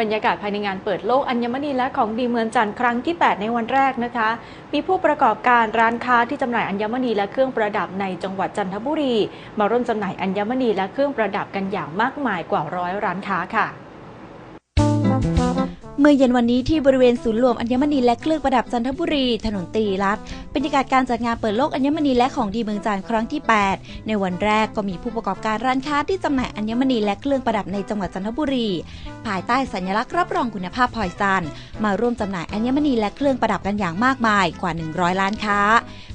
บรรยากาศภายในงานเปิดโลกอัญมณีและของดีเมืองจันทร์ครั้งที่ 8 ในวันแรกนะคะ มีผู้ประกอบการร้านค้าที่จำหน่ายอัญมณีและเครื่องประดับในจังหวัดจันทบุรี มาร่วมจำหน่ายอัญมณีและเครื่องประดับกันอย่างมากมายกว่าร้อยร้านค้าค่ะ เมื่อเย็นวันนี้ที่บริเวณศูนย์รวมอัญมณีและเครื่องประดับจันทบุรี ถนนตรีรัตน์บรรยากาศการจัดงานเปิดโลกอัญมณีและของดีเมืองจันทร์ครั้งที่ 8 ในวันแรกก็มีผู้ประกอบการร้านค้าที่จำหน่ายอัญมณีและเครื่องประดับในจังหวัดจันทบุรี ภายใต้สัญลักษณ์รับรองคุณภาพพลอยซันมาร่วมจำหน่ายอัญมณีและเครื่องประดับกันอย่างมากมายกว่า 100 ล้านค้า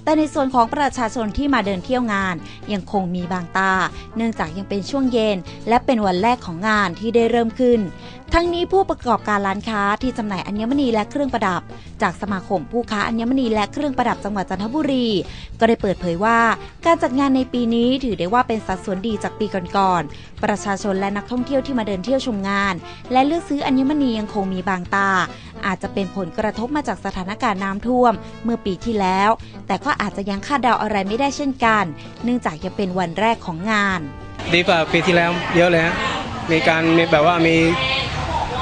แต่ในส่วนของประชาชนที่มาเดินเที่ยวงาน ยังคงมีบางตา เนื่องจากยังเป็นช่วงเย็น และเป็นวันแรกของงานที่ได้เริ่มขึ้น ทั้งนี้ผู้ประกอบการร้านค้าที่จำหน่ายอัญมณีและเครื่องประดับ จากสมาคมผู้ค้าอัญมณีและเครื่องประดับจังหวัดจันทบุรี ก็ได้เปิดเผยว่า การจัดงานในปีนี้ถือได้ว่าเป็นสัดส่วนดีจากปีก่อนๆประชาชนและนักท่องเที่ยวที่มาเดินเที่ยวชมงาน และเลือกซื้ออัญมณียังคงมีบางตา อาจจะเป็นผลกระทบมาจากสถานการณ์น้ำท่วม เมื่อปีที่แล้ว แต่ก็อาจจะยังคาดเดาอะไรไม่ได้เช่นกัน เนื่องจากยังเป็นวันแรกของงาน ดีกว่าปีที่แล้วเยอะเลยฮะมีการมีแบบว่ามี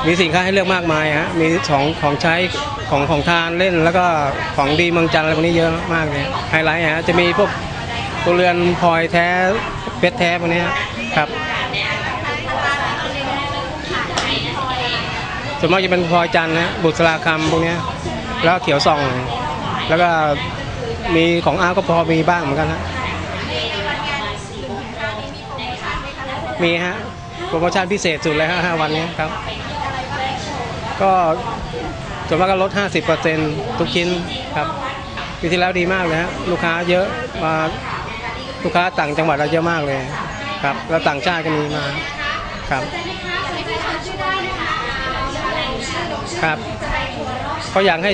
มีสินค้าให้เลือกมากมายฮะมีของของใช้ของของทานเล่น แล้วก็ของดีเมืองจันทร์อะไรพวกนี้เยอะมากเลยไฮไลท์ฮะจะมีพวกตัวเรือนพลอยแท้เพชรแท้พวกนี้ครับส่วนมากจะเป็นพลอยจันทร์นะบุษราคำพวกนี้แล้วเขียวส่อง แล้วก็มีของอาร์ก็พอมีบ้างเหมือนกันฮะมีฮะโปรโมชั่นพิเศษสุดเลยฮะห้าวันนี้ครับ ก็ส่วนมากก็ลด 50%ทุกชิ้นครับปีที่แล้วดีมากเลยฮะลูกค้าเยอะมาลูกค้าต่างจังหวัดเราเยอะมากเลยครับ แล้วต่างชาติก็มีมาครับครับเขาอยากให้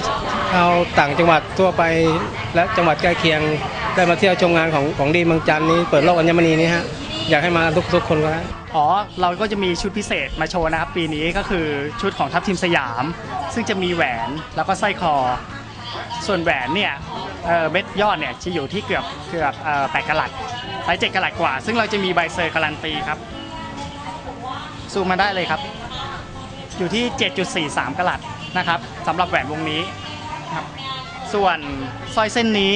ชาวต่างจังหวัดทั่วไปและจังหวัดใกล้เคียงได้มาเที่ยวชมงานของของดีเมืองจันทร์นี้เปิดโลกอัญมณีนี้ฮะอยากให้มาทุกทุกคนก็ได้ อ๋อ เราก็จะมีชุดพิเศษมาโชว์นะครับ ปีนี้ก็คือชุดของทัพทีมสยาม ซึ่งจะมีแหวนแล้วก็สร้อยคอ ส่วนแหวนเนี่ยเอ่อเม็ดยอดเนี่ยจะอยู่ที่เกือบเกือบเอ่อแปดกะลัดไซส์เจ็ดกะลัดกว่า ซึ่งเราจะมีใบเซอร์การันตีครับซูมมาได้เลยครับ อยู่ที่ 7.43กะลัดนะครับสำหรับแหวนวงนี้ครับส่วนสร้อยเส้นนี้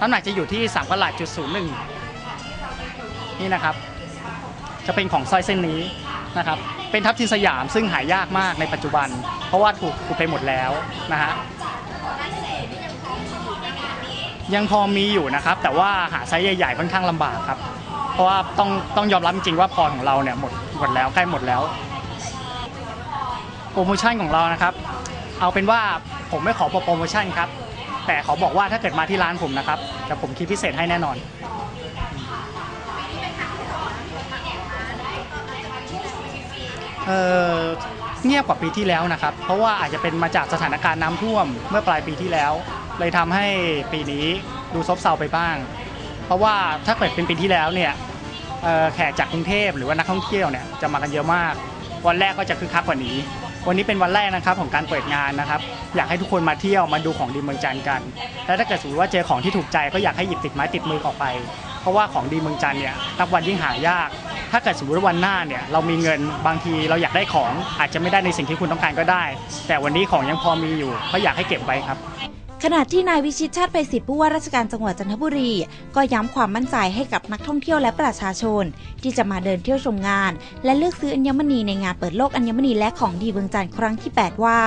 น้ำหนักจะอยู่ที่3กะลัดจุดศูนย์หนึ่งนี่นะครับ จะเป็นของสร้อยเส้นนี้นะครับเป็นทับทิมสยามซึ่งหายากมากในปัจจุบัน เพราะว่าถูกถูกไปหมดแล้วนะฮะยังพอมีอยู่นะครับ แต่ว่าหาไซส์ใหญ่ๆค่อนข้างลำบากครับ เพราะว่าต้องต้องยอมรับจริงว่าพรของเราเนี่ยหมดหมดแล้วใกล้หมดแล้วโปรโมชั่นของเรานะครับ เอาเป็นว่าผมไม่ขอโปรโมชั่นครับแต่ขอบอกว่าถ้าเกิดมาที่ร้านผมนะครับจะผมคิดพิเศษให้แน่นอน เอ่อเงียบกว่าปีที่แล้วนะครับ เพราะว่าอาจจะเป็นมาจากสถานการณ์น้ำท่วมเมื่อปลายปีที่แล้ว เลยทำให้ปีนี้ดูซบเซาไปบ้าง เพราะว่าถ้าเกิดเป็นปีที่แล้วเนี่ยเอ่อแขกจากกรุงเทพหรือว่านักท่องเที่ยวเนี่ยจะมากันเยอะมาก วันแรกก็จะคึกคักกว่านี้ วันนี้เป็นวันแรกนะครับของการเปิดงานนะครับ อยากให้ทุกคนมาเที่ยวมาดูของดีเมืองจันทร์กัน และถ้าเกิดสมมติว่าเจอของที่ถูกใจก็อยากให้หยิบติดไม้ติดมือออกไป เพราะว่าของดีเมืองจันทร์เนี่ยนับวันยิ่งหายาก ถ้าเกิดสมมติว่าวันหน้าเนี่ยเรามีเงินบางทีเราอยากได้ของอาจจะไม่ได้ในสิ่งที่คุณต้องการก็ได้ แต่วันนี้ของยังพอมีอยู่ก็อยากให้เก็บไว้ครับขณะที่นายวิชิตชาติไปสิทธิ์ผู้ว่าราชการจังหวัดจันทบุรี ก็ย้ำความมั่นใจให้กับนักท่องเที่ยวและประชาชน ที่จะมาเดินเที่ยวชมงาน และเลือกซื้ออัญมณีในงานเปิดโลกอัญมณีและของดีเมืองจันทร์ครั้งที่ 8 ว่า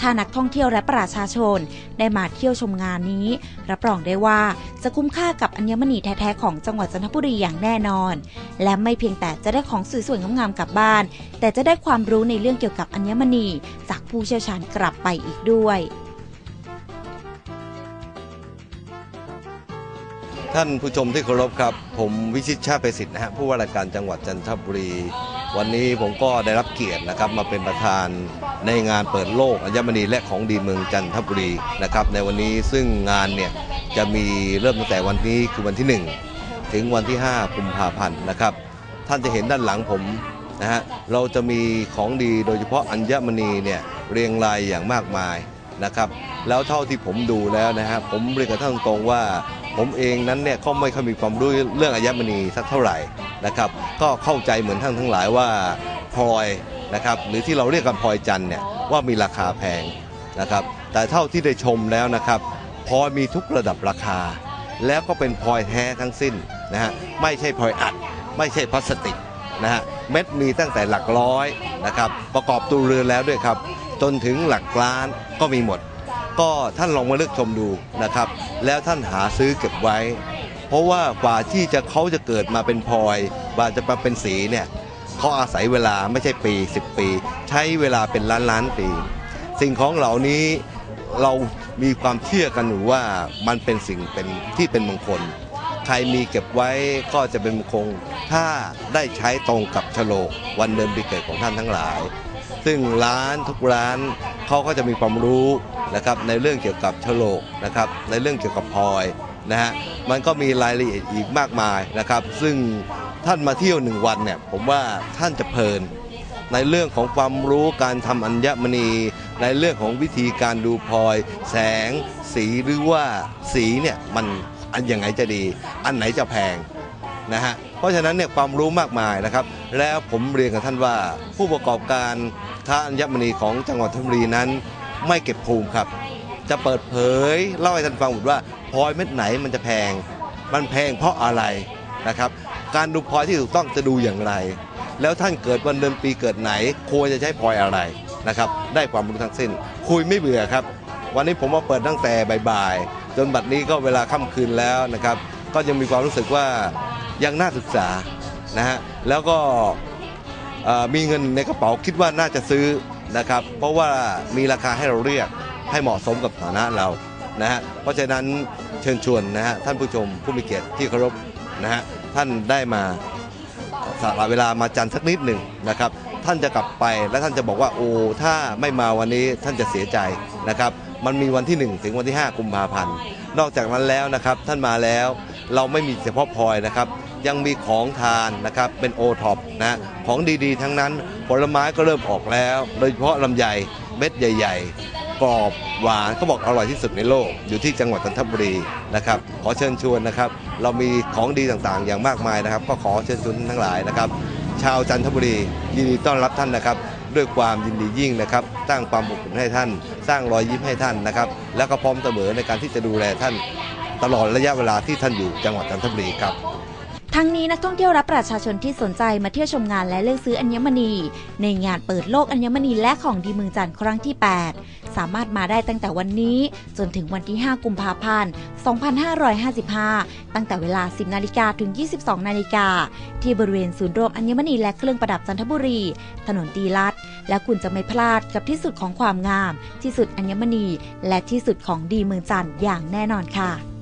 ถ้านักท่องเที่ยวและประชาชนได้มาเที่ยวชมงานนี้ รับรองได้ว่าจะคุ้มค่ากับอัญมณีแท้ๆของจังหวัดจันทบุรีอย่างแน่นอน และไม่เพียงแต่จะได้ของสวยๆงามๆกลับบ้าน แต่จะได้ความรู้ในเรื่องเกี่ยวกับอัญมณี จากผู้เชี่ยวชาญกลับไปอีกด้วยท่านผู้ชมที่เคารพครับ ผมวิชิตชาติไปสิทธิ์นะฮะผู้ว่าราชการจังหวัดจันทบุรี วันนี้ผมก็ได้รับเกียรตินะครับมาเป็นประธาน ในงานเปิดโลกอัญมณีและของดีเมืองจันทบุรีนะครับในวันนี้ซึ่งงานเนี่ยจะมีเริ่มตั้งแต่วันนี้คือวันที่ 1 ถึงวันที่5กุมภาพันธ์นะครับ ท่านจะเห็นด้านหลังผมนะฮะเราจะมีของดีโดยเฉพาะอัญมณีเนี่ยเรียงรายอย่างมากมายนะครับ แล้วเท่าที่ผมดูแล้วนะฮะผมเรียนกับท่านตรงว่า ผมเองนั้นเนี่ยก็ไม่ค่อยมีความรู้เรื่องอัญมณีสักเท่าไหร่นะครับ ก็เข้าใจเหมือนท่านทั้งหลายว่าพลอย นะครับหรือที่เราเรียกกันพลอยจันทร์เนี่ยว่ามีราคาแพงนะครับแต่เท่าที่ได้ชมแล้วนะครับพลอยมีทุกระดับราคา แล้วก็เป็นพลอยแท้ทั้งสิ้นนะฮะไม่ใช่พลอยอัด ไม่ใช่พลาสติกนะฮะเม็ดมีตั้งแต่หลักร้อยนะครับประกอบตัวเรือแล้วด้วยครับจนถึงหลักล้านก็มีหมด ก็ท่านลองมาเลือกชมดูนะครับแล้วท่านหาซื้อเก็บไว้ เพราะว่ากว่าที่จะเขาจะเกิดมาเป็นพลอยกว่าจะมาเป็นสีเนี่ย เขาอาศัยเวลาไม่ใช่ปี 10 ปี ใช้เวลาเป็นล้านล้านปี สิ่งของเหล่านี้เรามีความเชื่อกันอยู่ว่ามันเป็นสิ่งเป็นที่เป็นมงคล ใครมีเก็บไว้ก็จะเป็นมงคล ถ้าได้ใช้ตรงกับโฉลกวันเดือนปีเกิดของท่านทั้งหลาย ซึ่งร้านทุกร้านเขาก็จะมีความรู้นะครับในเรื่องเกี่ยวกับโฉลกนะครับในเรื่องเกี่ยวกับพลอยนะฮะมันก็มีรายละเอียดอีกมากมายนะครับ ซึ่ง ท่านมาเที่ยวหนึ่งวันเนี่ยผมว่าท่านจะเพลิน ในเรื่องของความรู้การทำอัญมณี ในเรื่องของวิธีการดูพลอย แสง สีหรือว่าสีเนี่ยมันอันยังไงจะดี อันไหนจะแพงนะฮะเพราะฉะนั้นเนี่ยความรู้มากมายนะครับ แล้วผมเรียนกับท่านว่า ผู้ประกอบการค้าอัญมณีของจังหวัดธนบุรีนั้น ไม่เก็บภูมิครับ จะเปิดเผยเล่าให้ท่านฟังหมดว่าพลอยเม็ดไหนมันจะแพง มันแพงเพราะอะไร นะครับ การดูพลอยที่ถูกต้องจะดูอย่างไร แล้วท่านเกิดวันเดือนปีเกิดไหน ควรจะใช้พลอยอะไรนะครับ ได้ความรู้ทั้งสิ้น คุยไม่เบื่อครับ วันนี้ผมมาเปิดตั้งแต่บ่ายๆจนบัดนี้ก็เวลาค่ำคืนแล้วนะครับ ก็ยังมีความรู้สึกว่ายังน่าศึกษานะฮะแล้วก็มีเงินในกระเป๋าคิดว่าน่าจะซื้อนะครับ เพราะว่ามีราคาให้เราเรียกให้เหมาะสมกับฐานะเรานะฮะเพราะฉะนั้นเชิญชวนนะฮะท่านผู้ชมผู้มีเกียรติที่เคารพ นะฮะท่านได้มาสละเวลามาจันทร์สักนิดหนึ่งนะครับ ท่านจะกลับไปและท่านจะบอกว่าโอ้ถ้าไม่มาวันนี้ท่านจะเสียใจนะครับ มันมีวันที่ 1 ถึงวันที่ 5 กุมภาพันธ์นอกจากนั้นแล้วนะครับท่านมาแล้วเราไม่มีเฉพาะพลอยนะครับ ยังมีของทานนะครับเป็นโอท็อปนะของดีๆ ทั้งนั้นผลไม้ก็เริ่มออกแล้ว โดยเฉพาะลำไยเม็ดใหญ่ ๆ กรอบหวานเขาบอกอร่อยที่สุดในโลก อยู่ที่จังหวัดจันทบุรีนะครับขอเชิญชวนนะครับ เรามีของดีต่างๆ อย่างมากมายนะครับ ก็ขอเชิญชวนทั้งหลายนะครับ ชาวจันทบุรียินดีต้อนรับท่านนะครับ ด้วยความยินดียิ่งนะครับ สร้างความอบอุ่นให้ท่าน สร้างรอยยิ้มให้ท่านนะครับ แล้วก็พร้อมเสมอในการที่จะดูแลท่าน ตลอดระยะเวลาที่ท่านอยู่จังหวัดจันทบุรีครับ ทั้งนี้นักท่องเที่ยวและประชาชนที่สนใจมาเที่ยวชมงานและเลือกซื้ออัญมณี ในงานเปิดโลกอัญมณีและของดีเมืองจันทร์ครั้งที่ 8 สามารถมาได้ตั้งแต่วันนี้ จนถึงวันที่ 5 กุมภาพันธ์ 2555 ตั้งแต่เวลา 10 นาฬิกาถึง 22 นาฬิกา ที่บริเวณศูนย์รวมอัญมณีและเครื่องประดับจันทบุรี ถนนตีลัด และคุณจะไม่พลาดกับที่สุดของความงาม ที่สุดอัญมณี และที่สุดของดีเมืองจันทร์อย่างแน่นอนค่ะ